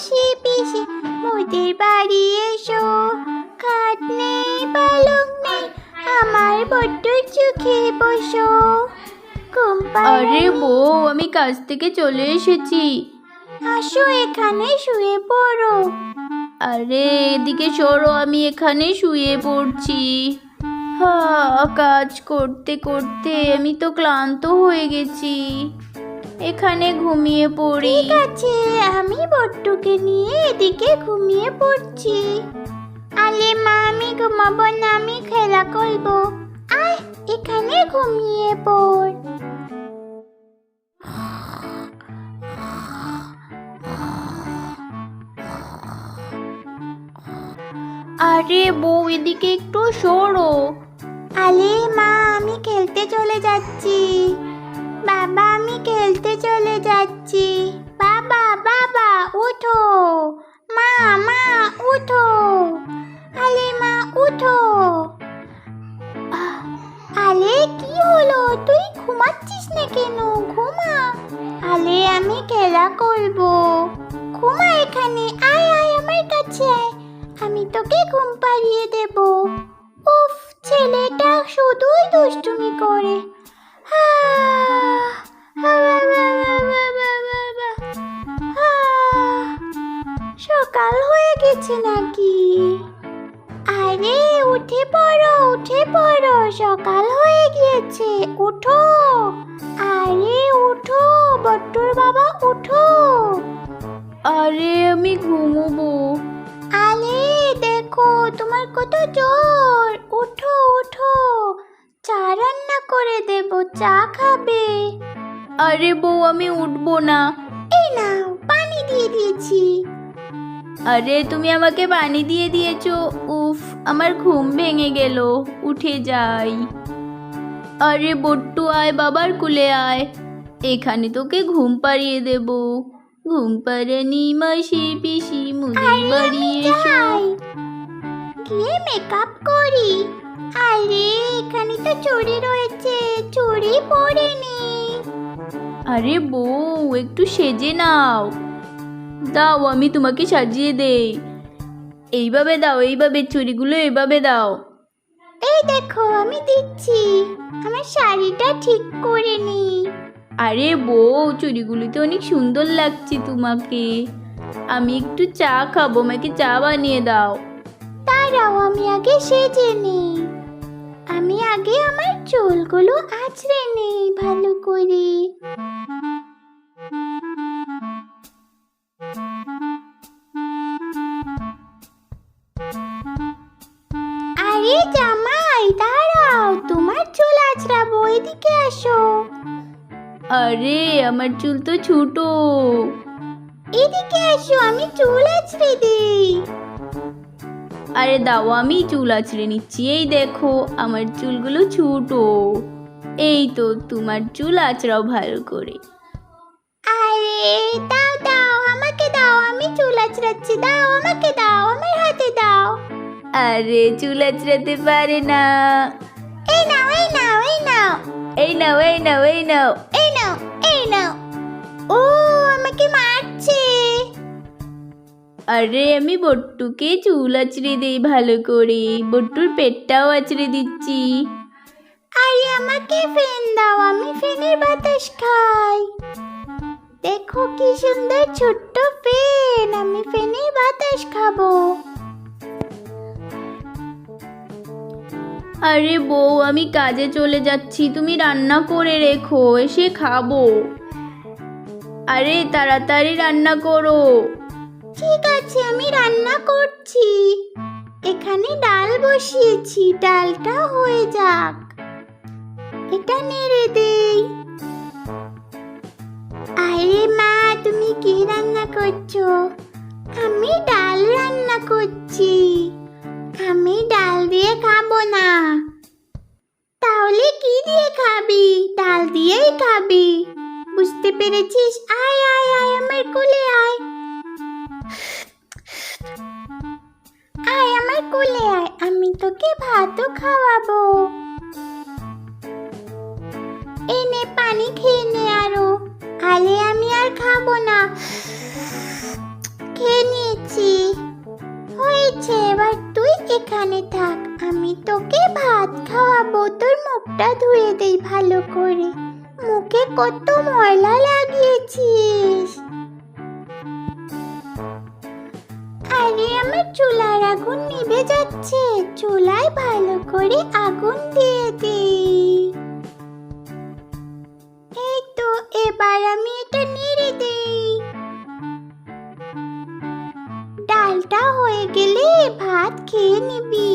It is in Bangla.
মাসি পিসি মোদের বাড়ি এসো। খাট নেই পালক নেই আমার বড্ড চোখে বসো। আরে বউ আমি কাজ থেকে চলে এসেছি। আসো এখানে শুয়ে পড়ো। আরে এদিকে সরো আমি এখানে শুয়ে পড়ছি। হ্যাঁ কাজ করতে করতে আমি তো ক্লান্ত হয়ে গেছি। এখানে ঘুমিয়ে পড়ি। ঠিক আছে আমি বট্টুকে নিয়ে এদিকে ঘুমিয়ে পড়ছি। আলে মা আমি ঘুমাবো না আমি খেলা করব। আয় এখানে ঘুমিয়ে পড়। আরে বউ এদিকে একটু সরো। আলে মা আমি খেলতে চলে যাচ্ছি। বাবা আমি খেলতে চলে যাচ্ছি। বাবা বাবা উঠো। মা মা উঠো। আলে মা উঠো। আলে কি হলো? তুই ঘুমাচ্ছিস না কেন? ঘুমা। আলে আমি খেলা করব। ঘুমা এখানে। আয় আয় আমার কাছে আয়। আমি তোকে ঘুম পাড়িয়ে দেব। উফ ছেলেটা শুধুই দুষ্টুমি করে। আহ, গেছে নাকি? আরে উঠে পড়ো উঠে পড়ো সকাল হয়ে গিয়েছে উঠো। আরে উঠো বট্টুর বাবা উঠো। আরে আমি ঘুমোবো। আলে দেখো তোমার কত জ্বর। উঠো উঠো। চা রান্না করে দেব চা খাবে। আরে বউ আমি উঠবো না। এই নাও পানি দিয়ে দিয়েছি। আরে তুমি আমাকে পানি দিয়ে দিয়েছ। উফ আমার ঘুম ভেঙে গেল। উঠে যাই। আরে বট্টু আয় বাবার কুলে আয়। এখানে তোকে ঘুম পাড়িয়ে দেব। ঘুম পাড়ানি মাসি পিসি আরে বাড়ি এসো। যাই। গিয়ে মেকআপ করি? আরে এখানে তো চুড়ি রয়েছে। চুড়ি পরেনি। আরে বউ একটু সেজে নাও। দাও আমি তোমাকে সাজিয়ে দেই। এইভাবে দাও এইভাবে চুড়িগুলো এইভাবে দাও। এই দেখো আমি দিচ্ছি। আমার শাড়িটা ঠিক করে নি। আরে বউ চুড়িগুলিতে অনেক সুন্দর লাগছে তোমাকে। আমি একটু চা খাব আমাকে চা বানিয়ে দাও। দাঁড়াও আমি আগে সেজে নিই আমি আগে আমার চুলগুলো আঁচড়ে নিই ভালো করে। আঁচড়াবো এদিকে আসো। আরে আমার চুল তো ছোটো। এদিকে আসো আমি চুল আঁচড়ে দিই। আরে দাও আমি চুল আছড়ে নিচ্ছি। এই দেখো আমার চুলগুলো ছোটো। এই তো তোমার চুল আছড়াও ভালো করে। আরে দাও দাও আমাকে দাও আমি চুল আঁচড়াচ্ছি দাও আমাকে দাও আমার হাতে দাও। আরে চুল আছড়াতে পারে না। এই নাও এই নাও এই নাও। এই নাও এই নাও। ও আমাকে মারছে। আরে আমি বট্টুকে চুল আছড়ে দিই ভালো করে। বট্টুর পেটটাও আছড়ে দিচ্ছি। আরে আমাকে ফেন দাও আমি ফ্যানের বাতাস খাই। দেখো কি সুন্দর ছোট্ট ফ্যান আরে বউ, আমি কাজে চলে যাচ্ছি, তুমি রান্না করে রেখো, এসে খাব। আরে, তাড়াতাড়ি রান্না করো। ঠিক আছে, আমি রান্না করছি। এখানে ডাল বসিয়েছি, ডালটা হয়ে যাক। এটা নেড়ে দেই। আরে মা, তুমি কি রান্না করছ? আমি ডাল রান্না করছি। আমি ডাল দিয়ে খাব না। তাহলে কি দিয়ে খাবি? ডাল দিয়েই খাবি। বুঝতে পেরেছিস? আয় আয় আয় আমার কোলে, আয়। আয় আমার কোলে, আয়। আমি তোকে ভাতও খাওয়াবো। এনে পানি খেয়ে নে আরও। আলে আমি আর খাব না। খেয়ে নিয়েছি। হয়েছে, এবার এখানে থাক, আমি তোকে ভাত খাওয়াবো। তোর মুখটা ধুয়ে দেই ভালো করে। মুখে কত ময়লা লাগিয়েছিস। আরে, আমার চুলার আগুন নিভে যাচ্ছে। চুলায় ভালো করে আগুন দিয়ে দিই এই তো, এবার আমি এটা নিড়ে দিই ডালটা হয়ে গেলে ভাত খেয়ে নিবি